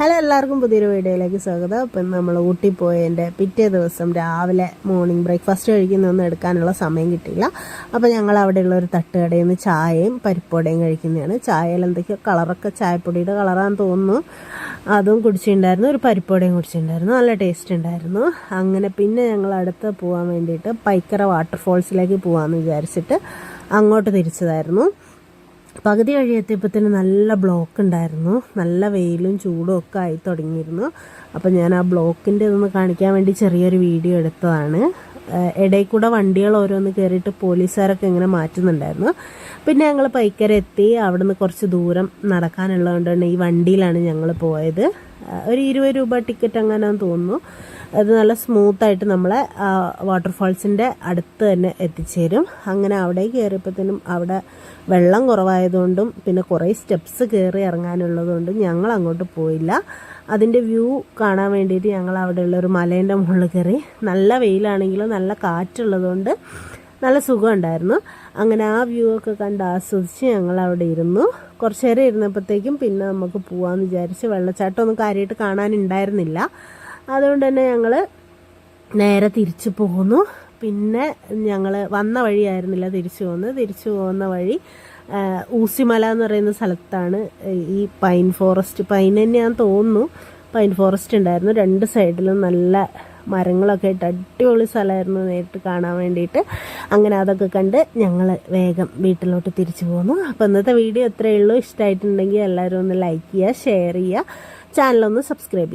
Hello എല്ലാവർക്കും പുതിയൊരു വീഡിയോയിലേക്ക് സ്വാഗതം. അപ്പം നമ്മൾ ഊട്ടി പോയതിന്റെ പിറ്റേ ദിവസം രാവിലെ മോർണിംഗ് ബ്രേക്ക്ഫാസ്റ്റ് കഴിക്കുന്നൊന്നും എടുക്കാനുള്ള സമയം കിട്ടിയില്ല. അപ്പോൾ ഞങ്ങൾ അവിടെയുള്ള ഒരു തട്ടുകടയിൽ നിന്ന് ചായയും പരിപ്പോടയും കഴിക്കുന്നതാണ്. ചായയിൽ എന്തൊക്കെയോ കളറൊക്കെ ചായപ്പൊടിയുടെ കളറാന്ന് തോന്നുന്നു. അതും കുടിച്ചിട്ടുണ്ടായിരുന്നു ഒരു പരിപ്പോടയും കുടിച്ചിട്ടുണ്ടായിരുന്നു നല്ല ടേസ്റ്റ് ഉണ്ടായിരുന്നു. അങ്ങനെ പിന്നെ ഞങ്ങൾ അടുത്ത് പോകാൻ വേണ്ടിയിട്ട് പൈക്കര വാട്ടർഫോൾസിലേക്ക് പോകാമെന്ന് വിചാരിച്ചിട്ട് അങ്ങോട്ട് തിരിച്ചതായിരുന്നു. പകുതി വഴിയെത്തിയപ്പോഴത്തേന് നല്ല ബ്ലോക്ക് ഉണ്ടായിരുന്നു. നല്ല വെയിലും ചൂടും ഒക്കെ ആയി തുടങ്ങിയിരുന്നു. അപ്പം ഞാൻ ആ ബ്ലോക്കിന്റെ ഇതൊന്ന് കാണിക്കാൻ വേണ്ടി ചെറിയൊരു വീഡിയോ എടുത്തതാണ്. ഇടയിൽ കൂടെ വണ്ടികൾ ഓരോന്ന് കയറിയിട്ട് പോലീസുകാരൊക്കെ ഇങ്ങനെ മാറ്റുന്നുണ്ടായിരുന്നു. പിന്നെ ഞങ്ങൾ പൈക്കരെത്തി അവിടെ നിന്ന് കുറച്ച് ദൂരം നടക്കാനുള്ളതുകൊണ്ടാണ് ഈ വണ്ടിയിലാണ് ഞങ്ങൾ പോയത്. ഒരു ഇരുപത് രൂപ ടിക്കറ്റ് അങ്ങനെ തോന്നുന്നു. അത് നല്ല സ്മൂത്തായിട്ട് നമ്മളെ വാട്ടർഫാൾസിന്റെ അടുത്ത് തന്നെ എത്തിച്ചേരും. അങ്ങനെ അവിടെ കയറിയപ്പോഴത്തേനും അവിടെ വെള്ളം കുറവായതുകൊണ്ടും പിന്നെ കുറേ സ്റ്റെപ്സ് കയറി ഇറങ്ങാനുള്ളതുകൊണ്ടും ഞങ്ങൾ അങ്ങോട്ട് പോയില്ല. അതിന്റെ വ്യൂ കാണാൻ വേണ്ടിയിട്ട് ഞങ്ങൾ അവിടെയുള്ള ഒരു മലേന്റെ മുകളിൽ കയറി നല്ല വെയിലാണെങ്കിലും നല്ല കാറ്റുള്ളതുകൊണ്ട് നല്ല സുഖമുണ്ടായിരുന്നു. അങ്ങനെ ആ വ്യൂ ഒക്കെ കണ്ട് ആസ്വദിച്ച് ഞങ്ങൾ അവിടെ ഇരുന്നു. കുറച്ചു നേരം ഇരുന്നപ്പോഴത്തേക്കും പിന്നെ നമുക്ക് പോവാമെന്ന് വിചാരിച്ച് വെള്ളച്ചാട്ടമൊന്നും കാര്യമായിട്ട് കാണാനുണ്ടായിരുന്നില്ല. അതുകൊണ്ട് തന്നെ ഞങ്ങൾ നേരെ തിരിച്ചു പോന്നു. പിന്നെ ഞങ്ങൾ വന്ന വഴിയായിരുന്നില്ല തിരിച്ചു പോകുന്നത് തിരിച്ചു പോകുന്ന വഴി ഊസിമല എന്ന് പറയുന്ന സ്ഥലത്താണ് ഈ പൈൻ ഫോറസ്റ്റ്. പൈൻ തന്നെയാന്ന് തോന്നുന്നു. പൈൻ ഫോറസ്റ്റ് ഉണ്ടായിരുന്നു. രണ്ട് സൈഡിലും നല്ല മരങ്ങളൊക്കെ ഇട്ട് അടിപൊളി സ്ഥലമായിരുന്നു നേരിട്ട് കാണാൻ വേണ്ടിയിട്ട്. അങ്ങനെ അതൊക്കെ കണ്ട് ഞങ്ങൾ വേഗം വീട്ടിലോട്ട് തിരിച്ചു പോന്നു. അപ്പോൾ ഇന്നത്തെ വീഡിയോ ഇത്രയേ ഉള്ളൂ. ഇഷ്ടമായിട്ടുണ്ടെങ്കിൽ എല്ലാവരും ഒന്ന് ലൈക്ക് ചെയ്യുക ഷെയർ ചെയ്യുക. ചാനലൊന്ന് സബ്സ്ക്രൈബ് ചെയ്യുക